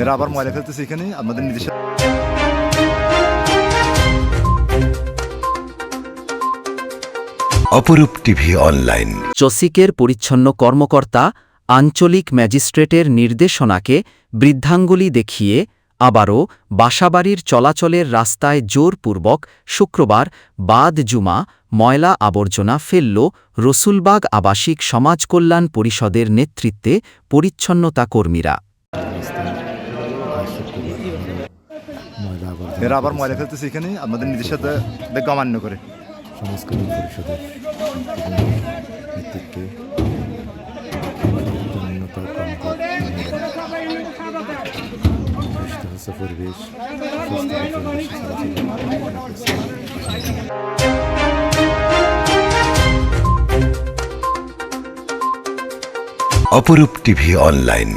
এরা আবার ময়লা ফেলতেছে এখানে আমাদের নিজস্ব অপরূপ টিভি অনলাইন। চসিকের পরিচ্ছন্ন কর্মকর্তা আঞ্চলিক ম্যাজিস্ট্রেটের নির্দেশনাকে বৃদ্ধাঙ্গুলি দেখিয়ে আবারও বাসাবাড়ির চলাচলের রাস্তায় জোরপূর্বক শুক্রবার বাদ জুমা ময়লা আবর্জনা ফেলল রসুলবাগ আবাসিক সমাজ কল্যাণ পরিষদের নেতৃত্বে পরিচ্ছন্নতা কর্মীরা। রাস্তায় আজ শুক্রবার ময়লা আবর্জনা এরা আবার ময়লা ফেলতেছে এখানে আমাদের নিজস্ব দেখবে অমান্য করে। সমাজ কল্যাণ পরিষদের নেতৃত্বে কর্মকর্তা পরিবেশ সুস্থ অপরূপ টিভি অনলাইন।